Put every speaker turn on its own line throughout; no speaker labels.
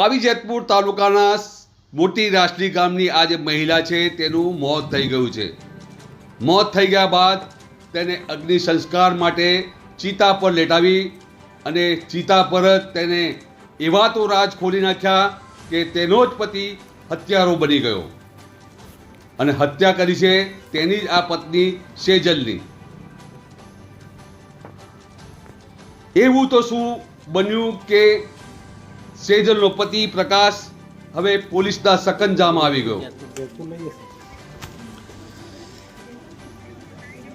પાવી જેતપુર તાલુકાના મોટી રાષ્ટ્રી ગામની આ જે મહિલા છે, તેનું મોત થઈ ગયું છે. મોત થઈ ગયા બાદ તેને અગ્નિ સંસ્કાર માટે ચિતા પર લેટાવી અને ચિતા પર જ તેને એવા તો રાજ ખોલી નાખ્યા કે તેનો જ પતિ હત્યારો બની ગયો. અને હત્યા કરી છે તેની જ આ પત્ની સેજલની. એવું તો શું બન્યું કે સેજલનો પતિ પ્રકાશ હવે પોલીસના સકંજામાં આવી ગયો.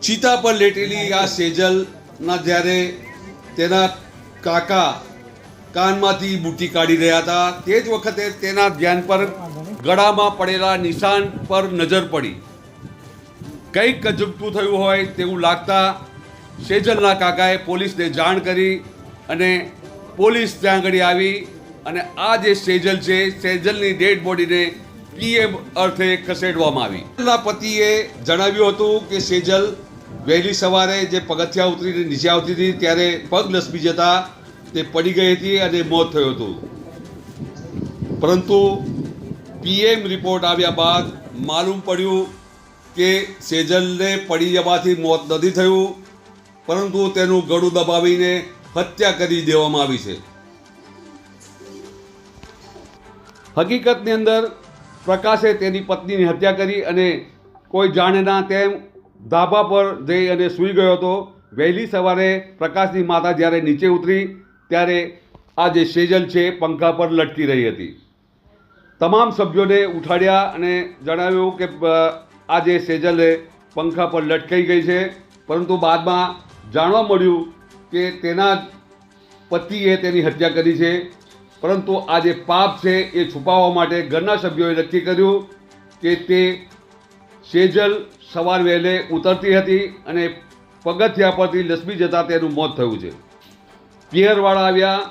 ચિતા પર લેટેલી આ સેજલના જ્યારે તેના કાકા કાનમાંથી બુટી કાઢી રહ્યા હતા, તે જ વખતે તેના ધ્યાન પર ગળામાં પડેલા નિશાન પર નજર પડી. કંઈક અજબતું થયું હોય તેવું લાગતા સેજલના કાકાએ પોલીસને જાણ કરી અને પોલીસ ત્યાં આગળ આવી. અને આ જે સેજલ છે, સેજલની ડેડ બોડીને પીએમ અર્થે ખસેડવામાં આવી. સેજલના પતિએ જણાવ્યું હતું કે સેજલ વહેલી સવારે જે પગથિયા ઉતરીને નીચે આવતી હતી, ત્યારે પગ લસમી જતા તે પડી ગઈ હતી અને મોત થયું હતું. પરંતુ પીએમ રિપોર્ટ આવ્યા બાદ માલુમ પડ્યું કે સેજલને પડી જવાથી મોત નથી થયું, પરંતુ તેનું ગળું દબાવીને હત્યા કરી દેવામાં આવી છે. હકીકતની અંદર પ્રકાશે તેની પત્નીની હત્યા કરી અને કોઈ જાણે ના તેમ ધાબા પર જઈ અને સૂઈ ગયો હતો. વહેલી સવારે પ્રકાશની માતા જ્યારે નીચે ઉતરી, ત્યારે આ જે સેજલ છે પંખા પર લટકી રહી હતી. તમામ સભ્યોને ઉઠાડ્યા અને જણાવ્યું કે આ જે સેજલ પંખા પર લટકાઈ ગઈ છે. પરંતુ બાદમાં જાણવા મળ્યું કે તેના પતિએ તેની હત્યા કરી છે. પરંતુ આ જે પાપ છે એ છુપાવવા માટે ઘરના સભ્યોએ નક્કી કર્યું કે તે સેજલ સવાર વહેલે ઉતરતી હતી અને પગથિયા પરથી લસમી જતાં તેનું મોત થયું છે. પિયરવાળા આવ્યા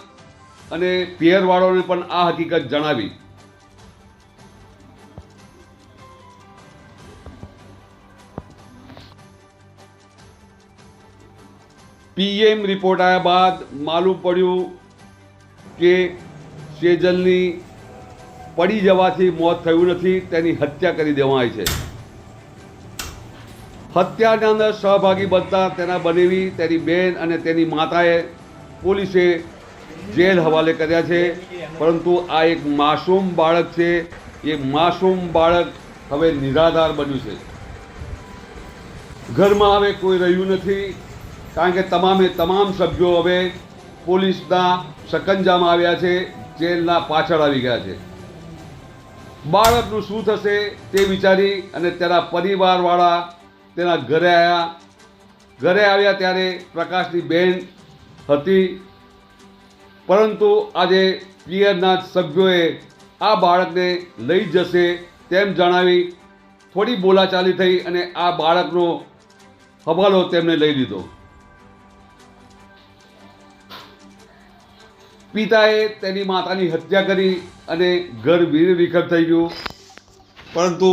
અને પિયરવાળાને પણ આ હકીકત જણાવી. પીએમ રિપોર્ટ આવ્યા બાદ માલુમ પડ્યું કે સેજલની પડી જવાથી મોત થયું નથી, તેની હત્યા કરી દેવાય છે. હત્યાના અંદર સહભાગી બનતા તેના બનેવી તેની બેન અને તેની માતાએ પોલીસે જેલ હવાલે કર્યા છે. પરંતુ આ એક માસૂમ બાળક છે. એ માસૂમ બાળક હવે નિરાધાર બન્યું છે. ઘરમાં હવે કોઈ રહ્યું નથી. કારણ કે તમામે તમામ સભ્યો હવે પોલીસના સકંજામાં આવ્યા છે. જેલના પાછળ આવી ગયા છે. બાળકનું શું થશે તે વિચારી અને તેના પરિવારવાળા તેના ઘરે આવ્યા ઘરે આવ્યા ત્યારે પ્રકાશની બેન હતી. પરંતુ આજે પિયરના સભ્યોએ આ બાળકને લઈ જશે તેમ જણાવી થોડી બોલાચાલી થઈ અને આ બાળકનો હવાલો તેમને લઈ લીધો. પિતાએ તેની માતાની હત્યા કરી અને ઘર વીર વિખર થઈ ગયું. પરંતુ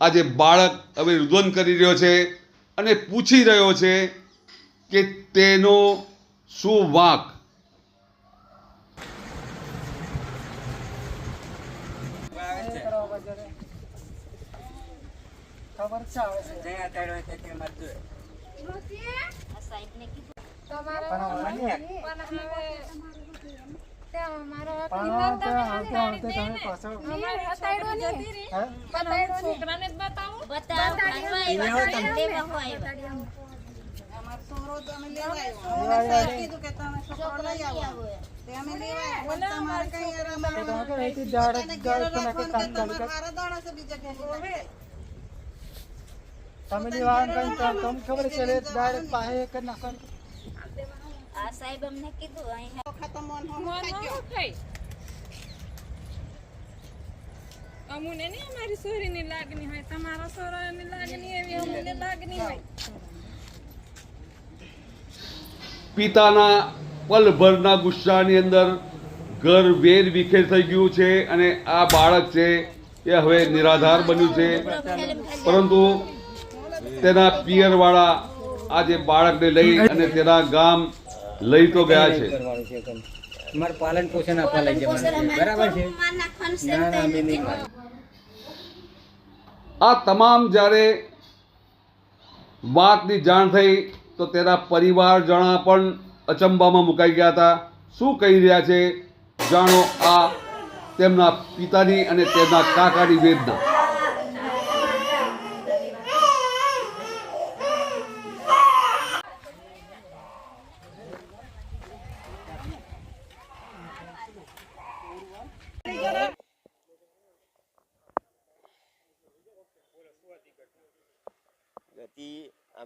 આજે બાળક હવે રુદન કરી રહ્યો છે અને પૂછી રહ્યો છે કે તેનો શું વાંક?
ખબર ફેમિલી કઈ ખબર છે ડાયરેક્ટ પાસે
આ સાહેબ અમને કીધું
મન. અમુને નહીં અમારી સોરીની લાગણી હોય તમારા સોરાની લાગણી એવી અમુને લાગણી હોય.
પિતાના પલભરના ગુસ્સાની અંદર ઘર વેર વિખેર થઈ ગયું છે અને આ બાળક છે એ હવે નિરાધાર બન્યું છે. પરંતુ તેના પિયરવાળા આજે જે બાળકને લઈ અને તેના ગામ લઈ તો ગયા છે.
અમારે પાલન પોષણ આપવા લઈ જવાનું બરાબર છે?
માર નાખવાનું છે
ના ના અમે નહીં
આ તમામ જ્યારે વાતની જાણ થઈ તો તેના પરિવાર જણા પણ અચંબામાં મુકાઈ ગયા હતા. શું કહી રહ્યા છે? જાણો આ તેમના પિતાની અને તેમના કાકાની વેદના.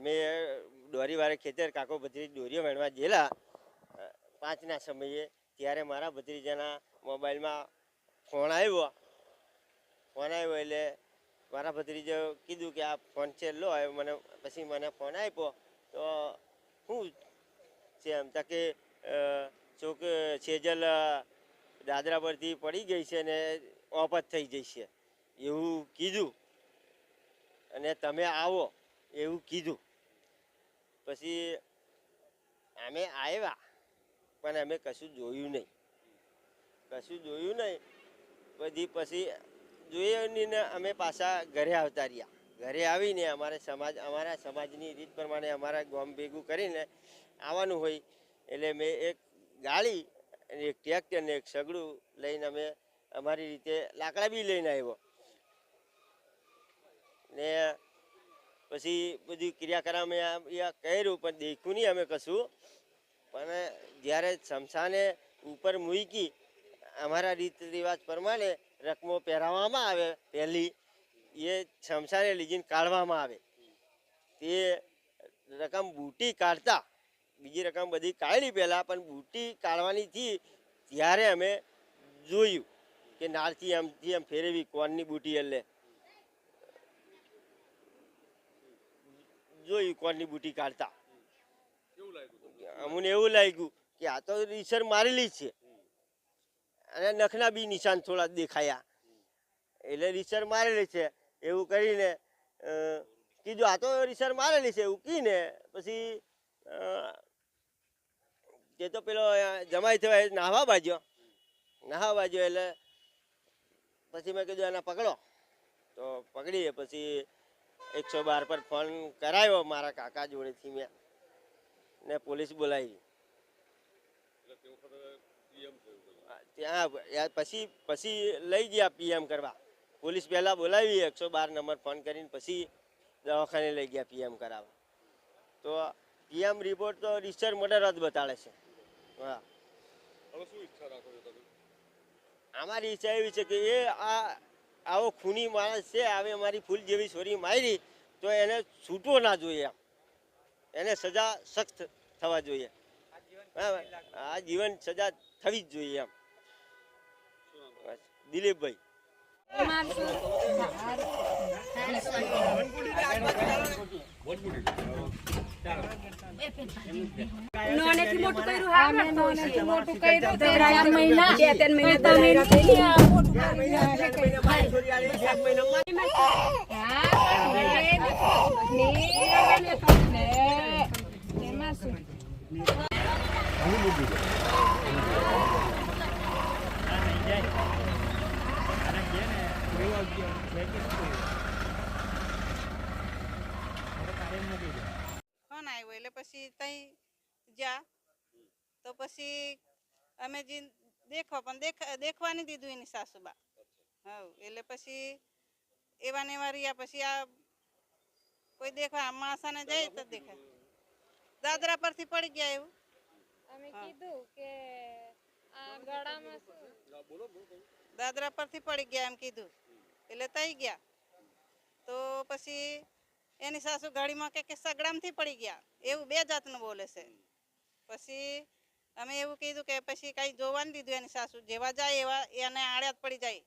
અમે દોરી વારે ખેતર કાકો ભત્રીજ દોરીઓ વેણવા ગયેલા. પાંચના સમયે ત્યારે મારા ભત્રીજાના મોબાઈલમાં ફોન આવ્યો. ફોન આવ્યો એટલે મારા ભત્રીજો કીધું કે આ ફોન છે, લો મને પછી મને ફોન આપ્યો. તો શું છે એમ તા કે ચોક સેજલ દાદરા પરથી પડી ગઈ છે ને ઓપત થઈ જઈ છે. એવું કીધું. અને તમે આવો એવું કીધું. પછી અમે આવ્યા પણ અમે કશું જોયું નહીં. કશું જોયું નહીં. પછી પછી જોઈ ને અમે પાછા ઘરે આવતા રહ્યા. ઘરે આવીને અમારે સમાજ, અમારા સમાજની રીત પ્રમાણે અમારા ગોમ ભેગું કરીને આવવાનું હોય. એટલે મેં એક ગાડી અને એક ટ્રેક્ટર ને એક સગડું લઈને અમે અમારી રીતે લાકડા બી લઈને આવ્યો. ને પછી બધી આ- કર્યું, પણ દેખ્યું નહીં અમે કશું. પણ જ્યારે શમશાને ઉપર મૂકી, અમારા રીત રિવાજ પ્રમાણે રકમો પહેરાવવામાં આવે પહેલી, એ શમશાને લીજીને કાઢવામાં આવે. તે રકમ બૂટી કાઢતા, બીજી રકમ બધી કાઢી પહેલાં, પણ બૂટી કાઢવાની થી ત્યારે અમે જોયું કે નાળથી આમથી આમ ફેરવી કોનની બૂટી એટલે. જોયું કોણની બુટી કાઢતા. અમને એવું લાગ્યું કે આ તો રીસર મારેલી છે. અને નખના બી નિશાન થોડા દેખાયા. એટલે રીસર મારેલી છે. એવું કરીને કીધું આ તો રીસર મારેલી છે. એવું કહીને પછી જે તે તો પેલો જમાઈ થયો એ નાહવા બાજ્યો. નાહવા બાજ્યો એટલે પછી મેં કીધું એને પકડો. તો પકડીએ પછી એકસો બાર પર ફોન કરાયો મારા કાકા જોડેથી મેં. ને પોલીસ બોલાવી. ત્યાં પછી પછી લઈ ગયા પીએમ કરવા. પોલીસ પહેલાં બોલાવી એકસો બાર નંબર ફોન કરીને પછી દવાખાને લઈ ગયા પીએમ કરાવવા. તો પીએમ રિપોર્ટ તો ડિસ્ચાર્જ મર્ડર જ બતાડે છે. હા. અમારી ઈચ્છા એવી છે કે એ આ આવો ખૂની માણસ છે, આવે અમારી ફૂલ જેવી છોરી મારી, તો એને છૂટવો ના જોઈએ એને સજા સખ્ત થવા જોઈએ? આ જીવન સજા થવી જ જોઈએ એમ. દિલીપભાઈ
નાનેથી મોટું કર્યું હા નાનેથી મોટું કર્યું. તે ચાર મહિના. બે ત્રણ મહિના તો મેરા થઈ ગયા. મોટું
એમાં શું
ફોન આવ્યો? એટલે પછી તઈ જા. તો પછી અમે જે દેખો પણ દેખ દેખવા નહીં દીધું એની સાસુબા. હવ એટલે પછી એવા ને એવા રહ્યા. પછી આ કોઈ દેખવા માસાને જાય તો દેખાય દાદરા પરથી પડી ગયા એવું?
અમે કીધું કે આ ગળામાં શું?
દાદરા પરથી પડી ગયા એમ કીધું. એટલે તઈ ગયા. તો પછી એની સાસુ ગાડીમાં કે કે સગડામથી પડી ગયા. એવું બે જાતનું બોલે છે. પછી અમે એવું કીધું કે પછી કાંઈ જોવા દીધું એની સાસુ. જેવા જાય એવા એને આડ્યા જ પડી જાય.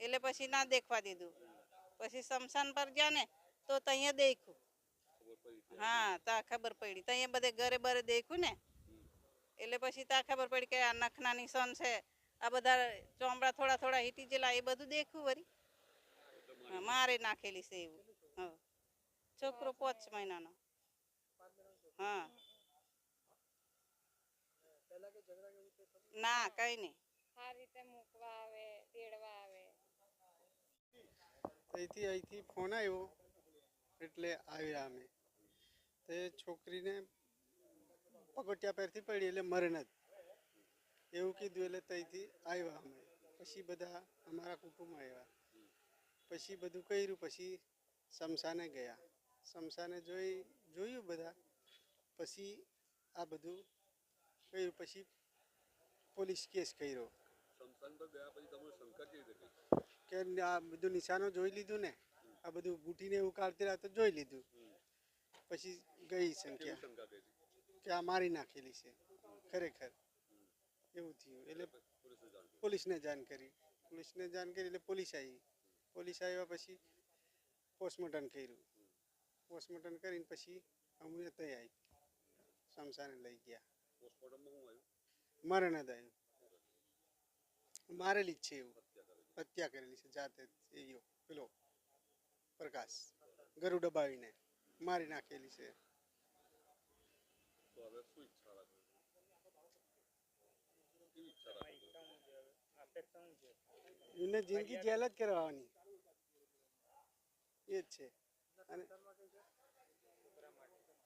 એટલે પછી ના દેખવા દીધું. પછી શમશાન પર ગયા ને તો ત્યાં દેખ્યું. હા તા ખબર પડી. ત્યાં બધે ઘરે બરે દેખ્યું ને. એટલે પછી તા ખબર પડી કે આ નખના નિશાન છે. આ બધા ચોમડા થોડા થોડા હીટી જેલા એ બધું દેખ્યું હા, મારે નાખેલી છે એવું. હા. છોકરો પાંચ મહિનાનો. હા. ના કઈ નહીં
રીતે મૂકવા આવે તેડવા આવે.
અહીંથી અહીંથી ફોન આવ્યો એટલે આવ્યા અમે. તે છોકરીને પગોટિયા પેરથી પડી એટલે મરણ જ એવું કીધું એટલે ત્યાંથી આવ્યા અમે. પછી બધા અમારા કુટુંબ આવ્યા. પછી બધું કર્યું પછી શમશાને ગયા. શમશાને જોઈ જોયું બધા. પછી આ બધું કર્યું પછી પોલીસ કેસ કર્યો. કે આ બધું નિશાનો જોઈ લીધું ને? આ બધું બુટીને એવું કાઢતી રહ્યા તો જોઈ લીધું. પછી ગઈ સંખ્યા. કે આ મારી નાખેલી છે. ખરેખર. એવું થયું. એટલે પોલીસને જાણ કરી. પોલીસને જાણ કરી એટલે પોલીસ આવી. પોલીસ આવ્યા પછી પોસ્ટમોર્ટમ કર્યું. પોસ્ટમોર્ટમ કરીને પછી અમને તઈ આવી શમશાને લઈ ગયા. મરણ જ આવ્યું? મારેલી જ છે એવું. હત્યા કરેલી છે જાતે જ એયો પેલો પ્રકાશ. ગરુ દબાવીને મારી નાખેલી છે. એને જિંદગી જેલ જ કરવાની. એ જ છે.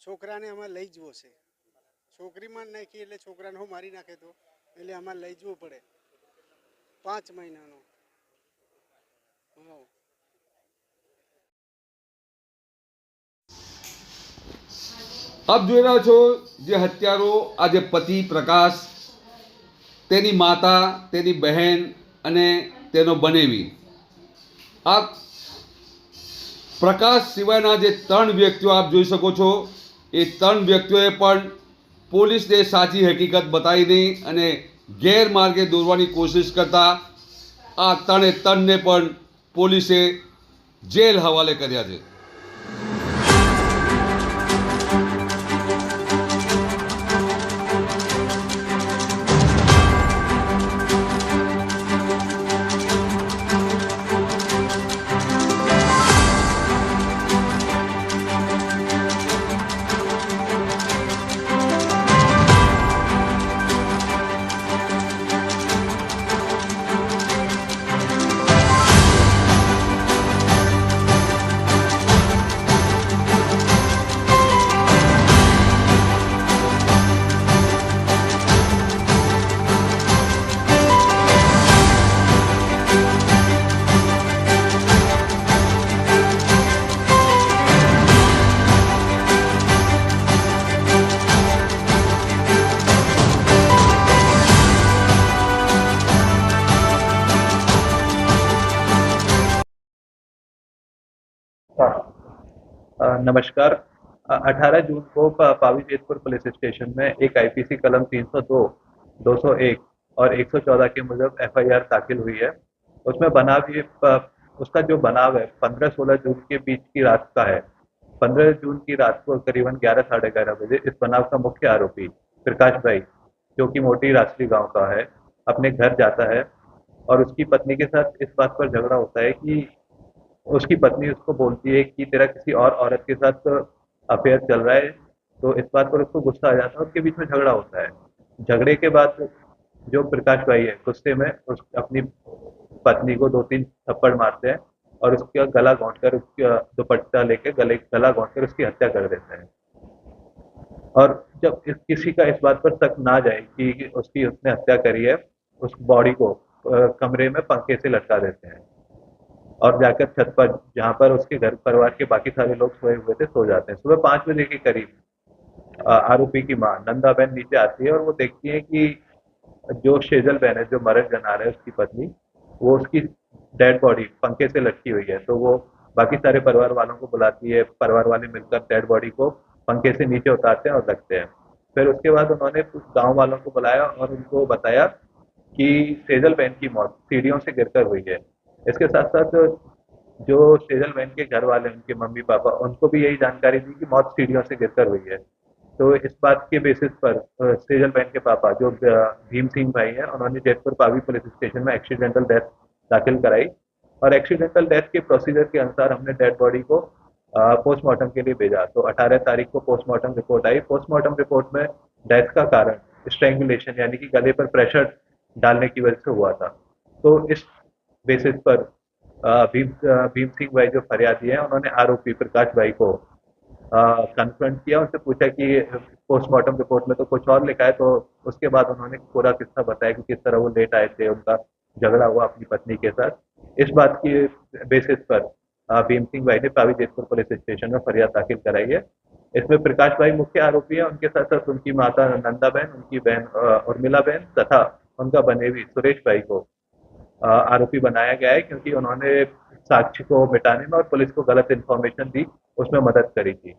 છોકરાને અમારે લઈ જવો છે. છોકરીમાં નાખી એટલે છોકરાને હું મારી નાખે તો? એટલે અમારે લઈ જવું પડે. પાંચ મહિનાનો. હા.
આપ જોઈ રહ્યા છો જે હત્યારો આજે પતિ પ્રકાશ, તેની માતા, તેની બહેન અને તેનો બનેવી. આ પ્રકાશ સિવાયના જે ત્રણ વ્યક્તિઓ આપ જોઈ શકો છો, એ ત્રણ વ્યક્તિઓએ પણ પોલીસને સાચી હકીકત બતાવી નહીં અને ગેરમાર્ગે દોરવાની કોશિશ કરતા આ ત્રણે ત્રણને પણ પોલીસે જેલ હવાલે કર્યા છે.
नमस्कार। अठारह जून को पावी जेतपुर पुलिस स्टेशन में एक आईपीसी कलम 302, 201 और 114 के मुजब एफआईआर दाखिल हुई है। उसमें बनाव ये उसका जो बनाव है 15-16 जून के बीच की रात का है। 15 जून की रात को करीबन ग्यारह साढ़े ग्यारह बजे इस बनाव का मुख्य आरोपी प्रकाश भाई जो कि मोटी राष्ट्रीय गाँव का है अपने घर जाता है और उसकी पत्नी के साथ इस बात पर झगड़ा होता है कि उसकी पत्नी उसको बोलती है कि तेरा किसी और औरत के साथ अफेयर चल रहा है तो इस बात पर उसको गुस्सा आ जाता है उसके बीच में झगड़ा होता है। झगड़े के बाद जो प्रकाश भाई है गुस्से में उस अपनी पत्नी को दो तीन थप्पड़ मारते हैं और उसका गला घोंट कर उसका दुपट्टा लेके गले गला घोंट कर उसकी हत्या कर देते हैं। और जब इस, किसी का इस बात पर शक ना जाए कि उसकी उसने हत्या करी है उस बॉडी को कमरे में पंखे से लटका देते हैं। और जाकर छत पर, जहाँ पर उसके घर परिवार के बाकी सारे लोग सोए हुए थे, सो जाते हैं। सुबह पाँच बजे के करीब आरोपी की माँ नंदा बहन नीचे आती है और वो देखती है कि जो शेजल बहन है, जो मरद जना रहा है उसकी पत्नी, वो उसकी डेड बॉडी पंखे से लटकी हुई है। तो वो बाकी सारे परिवार वालों को बुलाती है, परिवार वाले मिलकर डेड बॉडी को पंखे से नीचे उतारते हैं और रखते हैं। फिर उसके बाद उन्होंने कुछ गाँव वालों को बुलाया और उनको बताया कि सेजल बहन की मौत, सीढ़ियों से गिरकर हुई है। इसके साथ साथ जो सेजल बहन के घर वाले उनके मम्मी पापा, उनको भी यही जानकारी दी कि मौत सीढ़ियों से गिरकर हुई है। तो इस बात के बेसिस पर सेजल बहन के पापा, जो भीम सिंह भाई हैं, उन्होंने जयपुर पावी पुलिस स्टेशन में एक्सीडेंटल डेथ दाखिल कराई और एक्सीडेंटल डेथ के प्रोसीजर के अनुसार हमने डेड बॉडी को पोस्टमार्टम के लिए भेजा। तो 18 तारीख को पोस्टमार्टम रिपोर्ट आई। पोस्टमार्टम रिपोर्ट में डेथ का कारण स्ट्रेंगुलेशन यानी कि गले पर प्रेशर डालने की वजह से हुआ था। तो इस बेसिस पर भीम भीम सिंह भाई जो फरियादी है, उन्होंने आरोपी प्रकाश भाई को कन्फ्रंट किया। उनसे पूछा कि पोस्टमार्टम रिपोर्ट में तो कुछ और लिखा है तो उसके बाद उन्होंने पूरा किस्सा बताया कि किस तरह वो लेट आए थे, उनका झगड़ा हुआ अपनी पत्नी के साथ। इस बात की बेसिस पर भीम सिंह भाई ने पावी जेतपुर पुलिस स्टेशन में फरियाद दाखिल कराई है। इसमें प्रकाश भाई मुख्य आरोपी है, उनके साथ साथ उनकी माता नंदा बहन, उनकी बहन उर्मिला बहन तथा उनका बनेवी सुरेश भाई को आरोपी बनाया गया है क्योंकि उन्होंने साक्ष्य को मिटाने में और पुलिस को गलत इन्फॉर्मेशन दी उसमें मदद करी थी